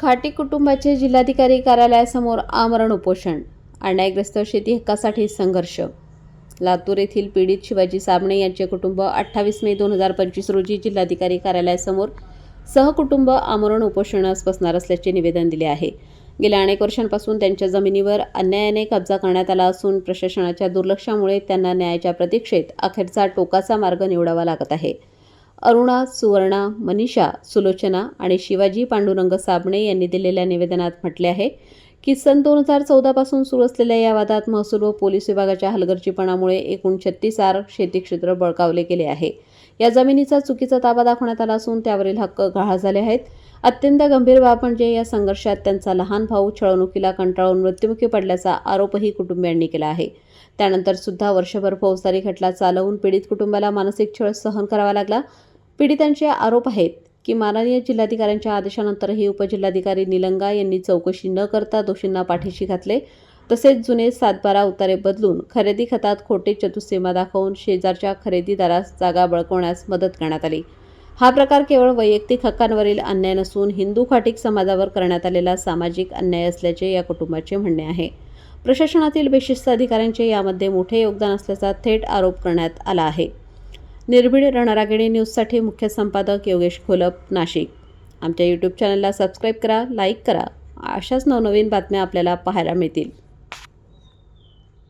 खाटी कुटुंबाचे जिल्हाधिकारी कार्यालयासमोर आमरण उपोषण अन्यायग्रस्त शेती हक्कासाठी संघर्ष. लातूर येथील पीडित शिवाजी साबणे यांचे कुटुंब अठ्ठावीस मे दोन हजार पंचवीस रोजी जिल्हाधिकारी कार्यालयासमोर सहकुटुंब आमरण उपोषणास बसणार असल्याचे निवेदन दिले आहे. गेल्या अनेक वर्षांपासून त्यांच्या जमिनीवर अन्यायाने कब्जा करण्यात आला असून प्रशासनाच्या दुर्लक्षामुळे त्यांना न्यायाच्या प्रतीक्षेत अखेरचा टोकाचा मार्ग निवडावा लागत आहे. अरुणा सुवर्णा मनीषा सुलोचना आणि शिवाजी पांडुरंग साबणे यांनी दिलेल्या निवेदनात म्हटले आहे की सन दोन हजार चौदापासून सुरू असलेल्या या वादात महसूल व पोलीस विभागाच्या हलगर्जीपणामुळे एकूण छत्तीस आर शेती क्षेत्र बळकावले गेले आहे. या जमिनीचा चुकीचा ताबा दाखवण्यात आला असून त्यावरील हक्क गहाळ झाले आहेत. अत्यंत गंभीर बाब म्हणजे या संघर्षात त्यांचा लहान भाऊ छळवणुकीला कंटाळून मृत्युमुखी पडल्याचा आरोपही कुटुंबियांनी केला आहे. त्यानंतर सुद्धा वर्षभर फौजदारी खटला चालवून पीडित कुटुंबाला मानसिक छळ सहन करावा लागला. पीडितांचे आरोप आहेत की माननीय जिल्हाधिकाऱ्यांच्या आदेशानंतरही उपजिल्हाधिकारी निलंगा यांनी चौकशी न करता दोषींना पाठीशी घातले. तसेच जुने सातबारा उतारे बदलून खरेदी खतात खोटे चतुसीमा दाखवून शेजारच्या खरेदीदारास जागा बळकवण्यास मदत करण्यात आली. हा प्रकार केवळ वैयक्तिक हक्कांवरील अन्याय नसून हिंदू खाटीक समाजावर करण्यात आलेला सामाजिक अन्याय असल्याचे या कुटुंबाचे म्हणणे आहे. प्रशासनातील बेशिस्त अधिकाऱ्यांचे यामध्ये मोठे योगदान असल्याचा थेट आरोप करण्यात आला आहे. निर्भीड रणरागिणी न्यूजसाठी मुख्य संपादक योगेश खोलप नाशिक. आमच्या यूट्यूब चॅनलला सबस्क्राईब करा लाईक करा. अशाच नवनवीन बातम्या आपल्याला पाहायला मिळतील.